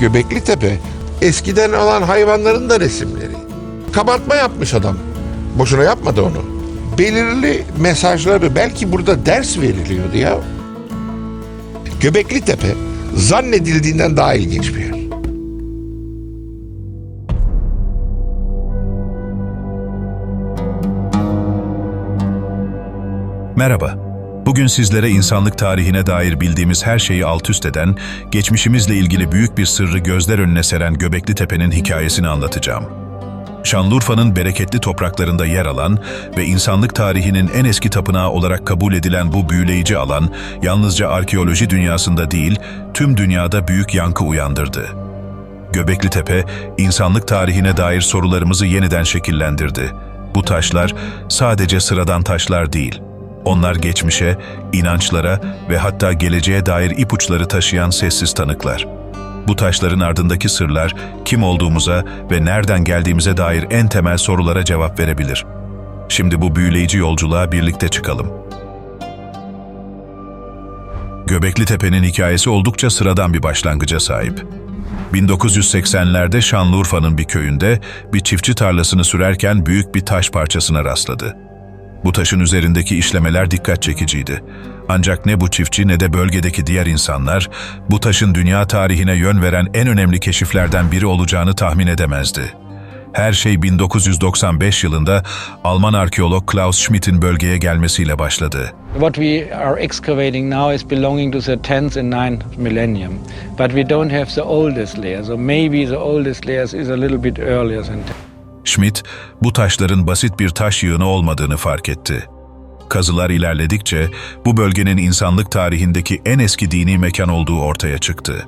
Göbekli Tepe eskiden olan hayvanların da resimleri. Kabartma yapmış adam. Boşuna yapmadı onu. Belirli mesajları belki burada ders veriliyordu ya. Göbekli Tepe zannedildiğinden daha ilginç bir yer. Merhaba. Bugün sizlere insanlık tarihine dair bildiğimiz her şeyi alt üst eden, geçmişimizle ilgili büyük bir sırrı gözler önüne seren Göbekli Tepe'nin hikayesini anlatacağım. Şanlıurfa'nın bereketli topraklarında yer alan ve insanlık tarihinin en eski tapınağı olarak kabul edilen bu büyüleyici alan, yalnızca arkeoloji dünyasında değil, tüm dünyada büyük yankı uyandırdı. Göbekli Tepe, insanlık tarihine dair sorularımızı yeniden şekillendirdi. Bu taşlar sadece sıradan taşlar değil. Onlar geçmişe, inançlara ve hatta geleceğe dair ipuçları taşıyan sessiz tanıklar. Bu taşların ardındaki sırlar kim olduğumuza ve nereden geldiğimize dair en temel sorulara cevap verebilir. Şimdi bu büyüleyici yolculuğa birlikte çıkalım. Göbekli Tepe'nin hikayesi oldukça sıradan bir başlangıca sahip. 1980'lerde Şanlıurfa'nın bir köyünde bir çiftçi tarlasını sürerken büyük bir taş parçasına rastladı. Bu taşın üzerindeki işlemeler dikkat çekiciydi. Ancak ne bu çiftçi ne de bölgedeki diğer insanlar bu taşın dünya tarihine yön veren en önemli keşiflerden biri olacağını tahmin edemezdi. Her şey 1995 yılında Alman arkeolog Klaus Schmidt'in bölgeye gelmesiyle başladı. What we are excavating now is belonging to the 10th and 9th millennium, but we don't have the oldest layer, so maybe the oldest layers is a little bit earlier than Schmidt, bu taşların basit bir taş yığını olmadığını fark etti. Kazılar ilerledikçe bu bölgenin insanlık tarihindeki en eski dini mekan olduğu ortaya çıktı.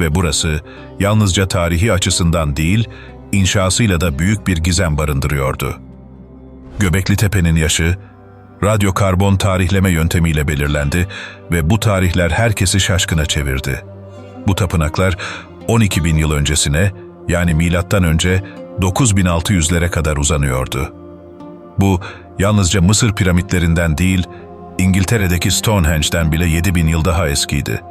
Ve burası yalnızca tarihi açısından değil, inşasıyla da büyük bir gizem barındırıyordu. Göbekli Tepe'nin yaşı, radyokarbon tarihleme yöntemiyle belirlendi ve bu tarihler herkesi şaşkına çevirdi. Bu tapınaklar 12 bin yıl öncesine yani milattan önce 9600'lere kadar uzanıyordu. Bu yalnızca Mısır piramitlerinden değil, İngiltere'deki Stonehenge'den bile 7000 yıl daha eskiydi.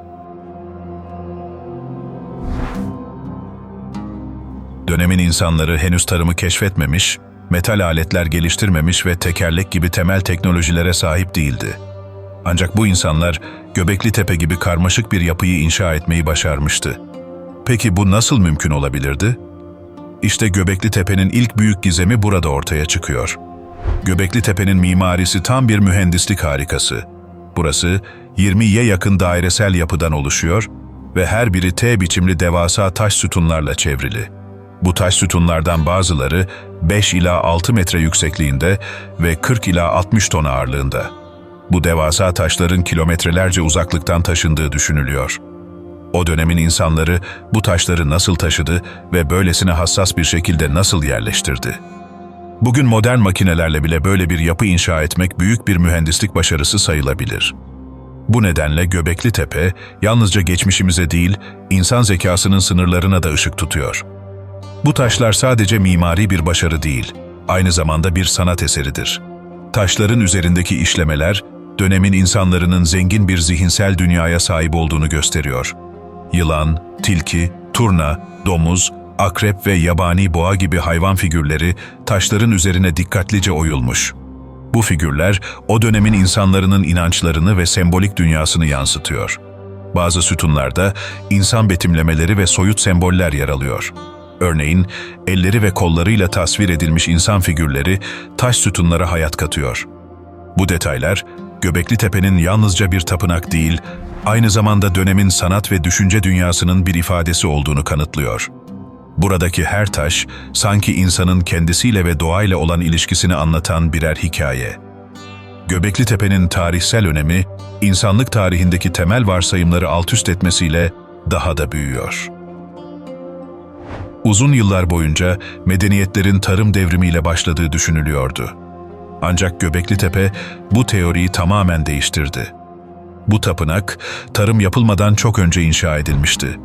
Dönemin insanları henüz tarımı keşfetmemiş, metal aletler geliştirmemiş ve tekerlek gibi temel teknolojilere sahip değildi. Ancak bu insanlar Göbekli Tepe gibi karmaşık bir yapıyı inşa etmeyi başarmıştı. Peki bu nasıl mümkün olabilirdi? İşte Göbekli Tepe'nin ilk büyük gizemi burada ortaya çıkıyor. Göbekli Tepe'nin mimarisi tam bir mühendislik harikası. Burası 20'ye yakın dairesel yapıdan oluşuyor ve her biri T biçimli devasa taş sütunlarla çevrili. Bu taş sütunlardan bazıları 5 ila 6 metre yüksekliğinde ve 40 ila 60 ton ağırlığında. Bu devasa taşların kilometrelerce uzaklıktan taşındığı düşünülüyor. O dönemin insanları bu taşları nasıl taşıdı ve böylesine hassas bir şekilde nasıl yerleştirdi? Bugün modern makinelerle bile böyle bir yapı inşa etmek büyük bir mühendislik başarısı sayılabilir. Bu nedenle Göbekli Tepe yalnızca geçmişimize değil, insan zekasının sınırlarına da ışık tutuyor. Bu taşlar sadece mimari bir başarı değil, aynı zamanda bir sanat eseridir. Taşların üzerindeki işlemeler, dönemin insanlarının zengin bir zihinsel dünyaya sahip olduğunu gösteriyor. Yılan, tilki, turna, domuz, akrep ve yabani boğa gibi hayvan figürleri taşların üzerine dikkatlice oyulmuş. Bu figürler o dönemin insanların inançlarını ve sembolik dünyasını yansıtıyor. Bazı sütunlarda insan betimlemeleri ve soyut semboller yer alıyor. Örneğin elleri ve kollarıyla tasvir edilmiş insan figürleri taş sütunlara hayat katıyor. Bu detaylar Göbekli Tepe'nin yalnızca bir tapınak değil, aynı zamanda dönemin sanat ve düşünce dünyasının bir ifadesi olduğunu kanıtlıyor. Buradaki her taş sanki insanın kendisiyle ve doğayla olan ilişkisini anlatan birer hikaye. Göbekli Tepe'nin tarihsel önemi, insanlık tarihindeki temel varsayımları altüst etmesiyle daha da büyüyor. Uzun yıllar boyunca medeniyetlerin tarım devrimiyle başladığı düşünülüyordu. Ancak Göbekli Tepe bu teoriyi tamamen değiştirdi. Bu tapınak tarım yapılmadan çok önce inşa edilmişti.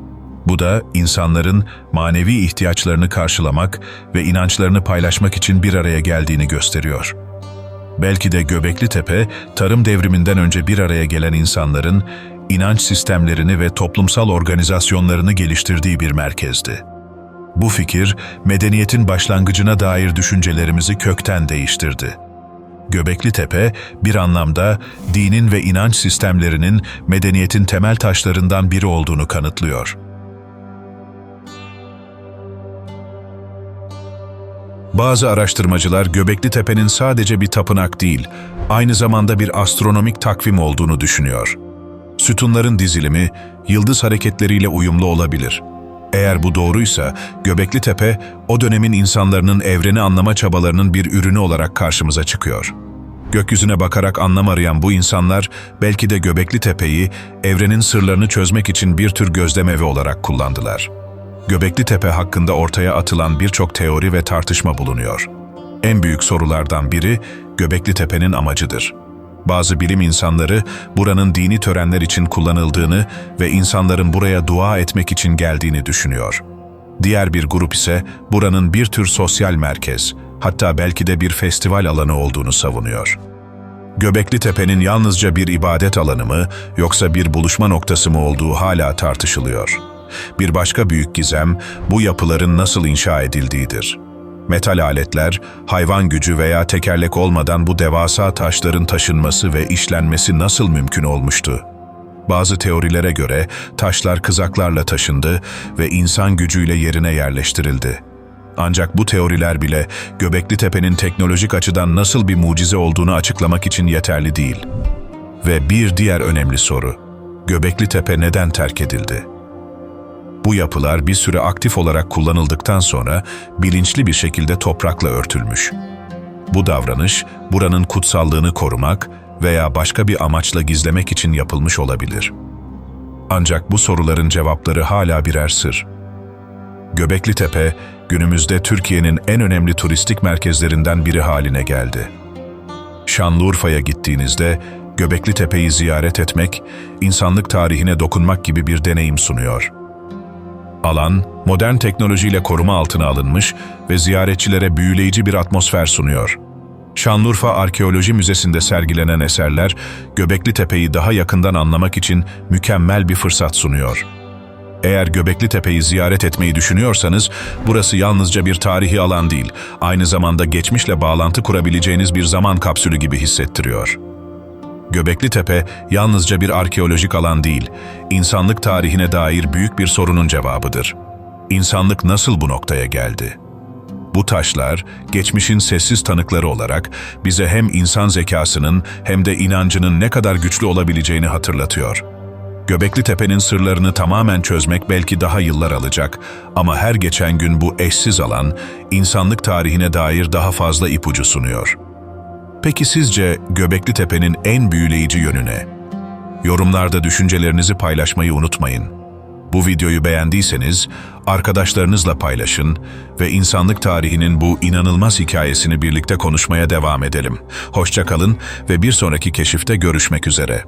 Bu da insanların manevi ihtiyaçlarını karşılamak ve inançlarını paylaşmak için bir araya geldiğini gösteriyor. Belki de Göbekli Tepe, tarım devriminden önce bir araya gelen insanların inanç sistemlerini ve toplumsal organizasyonlarını geliştirdiği bir merkezdi. Bu fikir, medeniyetin başlangıcına dair düşüncelerimizi kökten değiştirdi. Göbekli Tepe, bir anlamda dinin ve inanç sistemlerinin medeniyetin temel taşlarından biri olduğunu kanıtlıyor. Bazı araştırmacılar Göbekli Tepe'nin sadece bir tapınak değil, aynı zamanda bir astronomik takvim olduğunu düşünüyor. Sütunların dizilimi, yıldız hareketleriyle uyumlu olabilir. Eğer bu doğruysa, Göbekli Tepe, o dönemin insanların evreni anlama çabalarının bir ürünü olarak karşımıza çıkıyor. Gökyüzüne bakarak anlam arayan bu insanlar, belki de Göbekli Tepe'yi, evrenin sırlarını çözmek için bir tür gözlem evi olarak kullandılar. Göbekli Tepe hakkında ortaya atılan birçok teori ve tartışma bulunuyor. En büyük sorulardan biri Göbekli Tepe'nin amacıdır. Bazı bilim insanları buranın dini törenler için kullanıldığını ve insanların buraya dua etmek için geldiğini düşünüyor. Diğer bir grup ise buranın bir tür sosyal merkez, hatta belki de bir festival alanı olduğunu savunuyor. Göbekli Tepe'nin yalnızca bir ibadet alanı mı yoksa bir buluşma noktası mı olduğu hala tartışılıyor. Bir başka büyük gizem bu yapıların nasıl inşa edildiğidir. Metal aletler, hayvan gücü veya tekerlek olmadan bu devasa taşların taşınması ve işlenmesi nasıl mümkün olmuştu? Bazı teorilere göre taşlar kızaklarla taşındı ve insan gücüyle yerine yerleştirildi. Ancak bu teoriler bile Göbekli Tepe'nin teknolojik açıdan nasıl bir mucize olduğunu açıklamak için yeterli değil. Ve bir diğer önemli soru, Göbekli Tepe neden terk edildi? Bu yapılar bir süre aktif olarak kullanıldıktan sonra bilinçli bir şekilde toprakla örtülmüş. Bu davranış buranın kutsallığını korumak veya başka bir amaçla gizlemek için yapılmış olabilir. Ancak bu soruların cevapları hala birer sır. Göbekli Tepe günümüzde Türkiye'nin en önemli turistik merkezlerinden biri haline geldi. Şanlıurfa'ya gittiğinizde Göbekli Tepe'yi ziyaret etmek, insanlık tarihine dokunmak gibi bir deneyim sunuyor. Alan, modern teknolojiyle koruma altına alınmış ve ziyaretçilere büyüleyici bir atmosfer sunuyor. Şanlıurfa Arkeoloji Müzesi'nde sergilenen eserler, Göbekli Tepe'yi daha yakından anlamak için mükemmel bir fırsat sunuyor. Eğer Göbekli Tepe'yi ziyaret etmeyi düşünüyorsanız, burası yalnızca bir tarihi alan değil, aynı zamanda geçmişle bağlantı kurabileceğiniz bir zaman kapsülü gibi hissettiriyor. Göbekli Tepe yalnızca bir arkeolojik alan değil, insanlık tarihine dair büyük bir sorunun cevabıdır. İnsanlık nasıl bu noktaya geldi? Bu taşlar, geçmişin sessiz tanıkları olarak bize hem insan zekasının hem de inancının ne kadar güçlü olabileceğini hatırlatıyor. Göbekli Tepe'nin sırlarını tamamen çözmek belki daha yıllar alacak ama her geçen gün bu eşsiz alan, insanlık tarihine dair daha fazla ipucu sunuyor. Peki sizce Göbekli Tepe'nin en büyüleyici yönü ne? Yorumlarda düşüncelerinizi paylaşmayı unutmayın. Bu videoyu beğendiyseniz arkadaşlarınızla paylaşın ve insanlık tarihinin bu inanılmaz hikayesini birlikte konuşmaya devam edelim. Hoşça kalın ve bir sonraki keşifte görüşmek üzere.